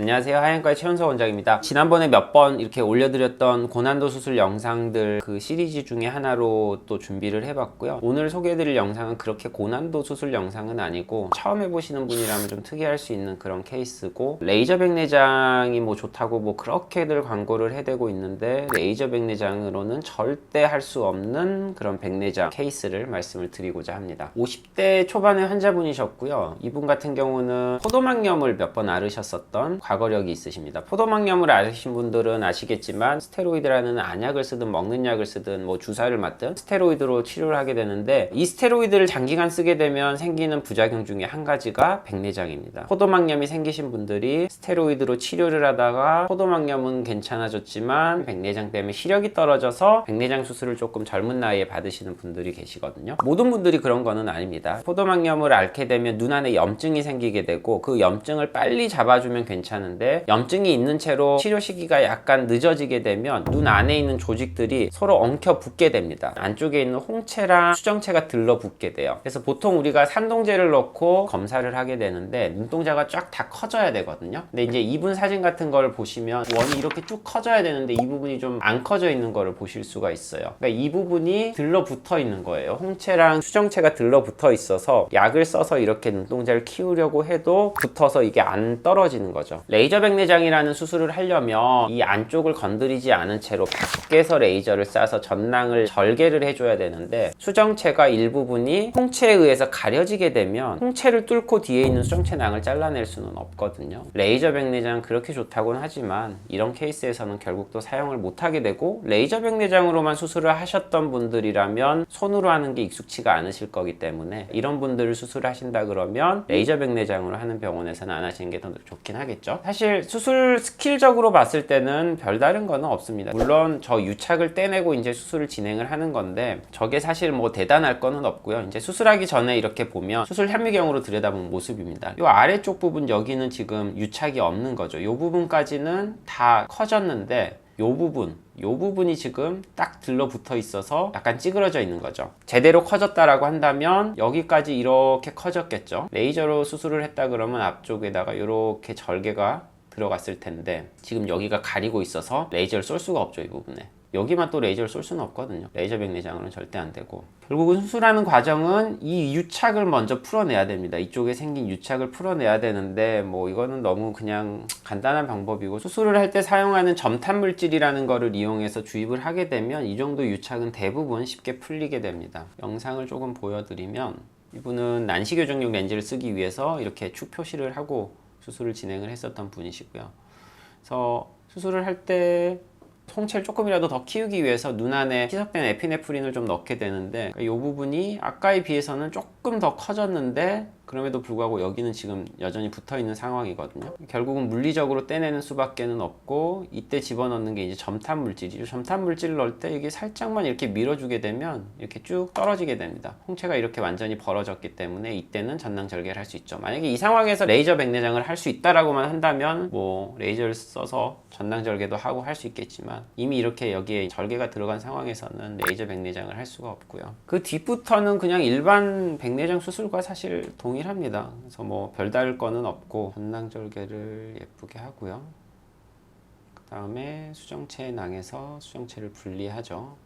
안녕하세요. 하얀과의 최현서 원장입니다. 지난번에 몇 번 이렇게 올려드렸던 고난도 수술 영상들 그 시리즈 중에 하나로 또 준비를 해봤고요. 오늘 소개해드릴 영상은 그렇게 고난도 수술 영상은 아니고 처음 해보시는 분이라면 좀 특이할 수 있는 그런 케이스고 레이저 백내장이 뭐 좋다고 뭐 그렇게들 광고를 해대고 있는데 레이저 백내장으로는 절대 할 수 없는 그런 백내장 케이스를 말씀을 드리고자 합니다. 50대 초반의 환자분이셨고요. 이분 같은 경우는 포도막염을 몇 번 앓으셨었던 과거력이 있으십니다. 포도막염을 앓으신 분들은 아시겠지만 스테로이드라는 안약을 쓰든 먹는 약을 쓰든 뭐 주사를 맞든 스테로이드로 치료를 하게 되는데 이 스테로이드를 장기간 쓰게 되면 생기는 부작용 중에 한 가지가 백내장입니다. 포도막염이 생기신 분들이 스테로이드로 치료를 하다가 포도막염은 괜찮아졌지만 백내장 때문에 시력이 떨어져서 백내장 수술을 조금 젊은 나이에 받으시는 분들이 계시거든요. 모든 분들이 그런 거는 아닙니다. 포도막염을 앓게 되면 눈 안에 염증이 생기게 되고 그 염증을 빨리 잡아주면 괜찮 은데 염증이 있는 채로 치료 시기가 약간 늦어지게 되면 눈 안에 있는 조직들이 서로 엉켜 붙게 됩니다. 안쪽에 있는 홍채랑 수정체가 들러붙게 돼요. 그래서 보통 우리가 산동제를 넣고 검사를 하게 되는데 눈동자가 쫙 다 커져야 되거든요. 근데 이제 이분 사진 같은 걸 보시면 원이 이렇게 쭉 커져야 되는데 이 부분이 좀 안 커져 있는 거를 보실 수가 있어요. 그러니까 이 부분이 들러붙어 있는 거예요. 홍채랑 수정체가 들러붙어 있어서 약을 써서 이렇게 눈동자를 키우려고 해도 붙어서 이게 안 떨어지는 거죠. 레이저 백내장이라는 수술을 하려면 이 안쪽을 건드리지 않은 채로 밖에서 레이저를 쏴서 전낭을 절개를 해줘야 되는데 수정체가 일부분이 홍채에 의해서 가려지게 되면 홍채를 뚫고 뒤에 있는 수정체낭을 잘라낼 수는 없거든요. 레이저 백내장 그렇게 좋다고는 하지만 이런 케이스에서는 결국 또 사용을 못하게 되고 레이저 백내장으로만 수술을 하셨던 분들이라면 손으로 하는 게 익숙치가 않으실 거기 때문에 이런 분들을 수술하신다 그러면 레이저 백내장으로 하는 병원에서는 안 하시는 게 더 좋긴 하겠죠. 사실 수술 스킬적으로 봤을 때는 별다른 거는 없습니다. 물론 저 유착을 떼내고 이제 수술을 진행을 하는 건데 저게 사실 뭐 대단할 거는 없고요. 이제 수술하기 전에 이렇게 보면 수술 현미경으로 들여다본 모습입니다. 이 아래쪽 부분 여기는 지금 유착이 없는 거죠. 이 부분까지는 다 커졌는데 요 부분, 요 부분이 지금 딱 들러붙어 있어서 약간 찌그러져 있는 거죠. 제대로 커졌다라고 한다면 여기까지 이렇게 커졌겠죠. 레이저로 수술을 했다 그러면 앞쪽에다가 이렇게 절개가 들어갔을 텐데 지금 여기가 가리고 있어서 레이저를 쏠 수가 없죠, 이 부분에. 여기만 또 레이저를 쏠 수는 없거든요. 레이저 백 내장으로는 절대 안 되고. 결국은 수술하는 과정은 이 유착을 먼저 풀어내야 됩니다. 이쪽에 생긴 유착을 풀어내야 되는데 뭐 이거는 너무 그냥 간단한 방법이고 수술을 할 때 사용하는 점탄 물질이라는 거를 이용해서 주입을 하게 되면 이 정도 유착은 대부분 쉽게 풀리게 됩니다. 영상을 조금 보여드리면 이분은 난시 교정용 렌즈를 쓰기 위해서 이렇게 축 표시를 하고 수술을 진행을 했었던 분이시고요. 그래서 수술을 할때 송체를 조금이라도 더 키우기 위해서 눈 안에 희석된 에피네프린을 좀 넣게 되는데 이 부분이 아까에 비해서는 조금 더 커졌는데 그럼에도 불구하고 여기는 지금 여전히 붙어 있는 상황이거든요. 결국은 물리적으로 떼내는 수밖에는 없고 이때 집어넣는 게 이제 점탄 물질이죠. 점탄 물질을 넣을 때 이게 살짝만 이렇게 밀어주게 되면 이렇게 쭉 떨어지게 됩니다. 홍채가 이렇게 완전히 벌어졌기 때문에 이때는 전낭 절개를 할 수 있죠. 만약에 이 상황에서 레이저 백내장을 할 수 있다라고만 한다면 뭐 레이저를 써서 전낭 절개도 하고 할 수 있겠지만 이미 이렇게 여기에 절개가 들어간 상황에서는 레이저 백내장을 할 수가 없고요. 그 뒤부터는 그냥 일반 백내장 수술과 사실 동일 합니다. 그래서 뭐 별다를 거는 없고 전낭 절개를 예쁘게 하고요. 그 다음에 수정체 낭에서 수정체를 분리하죠.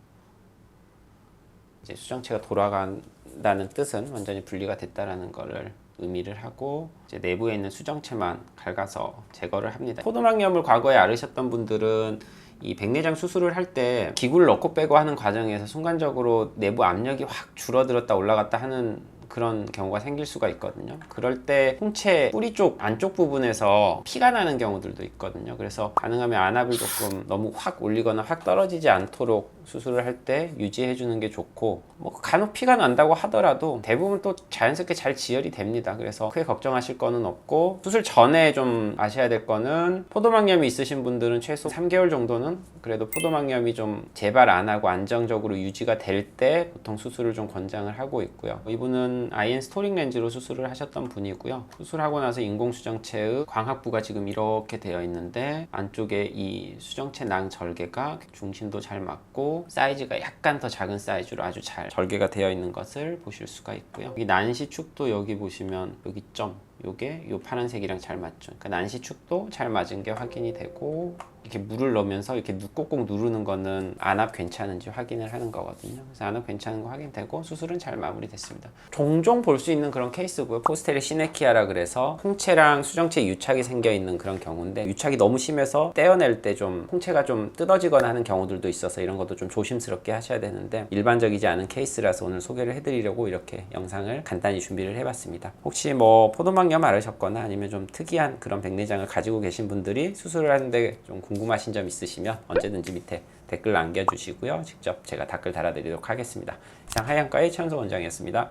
이제 수정체가 돌아간다는 뜻은 완전히 분리가 됐다라는 거를 의미를 하고 이제 내부에 있는 수정체만 갉아서 제거를 합니다. 포도막염을 과거에 앓으셨던 분들은 이 백내장 수술을 할 때 기구를 넣고 빼고 하는 과정에서 순간적으로 내부 압력이 확 줄어들었다 올라갔다 하는 그런 경우가 생길 수가 있거든요. 그럴 때 홍채 뿌리 쪽 안쪽 부분에서 피가 나는 경우들도 있거든요. 그래서 가능하면 안압을 조금 너무 확 올리거나 확 떨어지지 않도록 수술을 할 때 유지해 주는 게 좋고 뭐 간혹 피가 난다고 하더라도 대부분 또 자연스럽게 잘 지혈이 됩니다. 그래서 크게 걱정하실 거는 없고 수술 전에 좀 아셔야 될 거는 포도막염이 있으신 분들은 최소 3개월 정도는 그래도 포도막염이 좀 재발 안 하고 안정적으로 유지가 될 때 보통 수술을 좀 권장을 하고 있고요. 이분은 아이엔 스토링 렌즈로 수술을 하셨던 분이고요. 수술하고 나서 인공수정체의 광학부가 지금 이렇게 되어 있는데 안쪽에 이 수정체 낭 절개가 중심도 잘 맞고 사이즈가 약간 더 작은 사이즈로 아주 잘 절개가 되어 있는 것을 보실 수가 있고요. 여기 난시축도 여기 보시면 여기 점 요게 요 파란색이랑 잘 맞죠. 그러니까 난시축도 잘 맞은 게 확인이 되고 이렇게 물을 넣으면서 이렇게 누- 꼭꼭 누르는 거는 안압 괜찮은지 확인을 하는 거거든요. 그래서 안압 괜찮은 거 확인되고 수술은 잘 마무리됐습니다. 종종 볼 수 있는 그런 케이스고요. 포스테리 시네키아라 그래서 홍채랑 수정체 유착이 생겨 있는 그런 경우인데 유착이 너무 심해서 떼어낼 때 좀 홍채가 좀 뜯어지거나 하는 경우들도 있어서 이런 것도 좀 조심스럽게 하셔야 되는데 일반적이지 않은 케이스라서 오늘 소개를 해드리려고 이렇게 영상을 간단히 준비를 해봤습니다. 혹시 뭐 포도 막염 앓으셨거나 아니면 좀 특이한 그런 백내장을 가지고 계신 분들이 수술을 하는데 좀 궁금하신 점 있으시면 언제든지 밑에 댓글 남겨주시고요. 직접 제가 댓글 달아드리도록 하겠습니다. 이상 하얀과의 천소 원장이었습니다.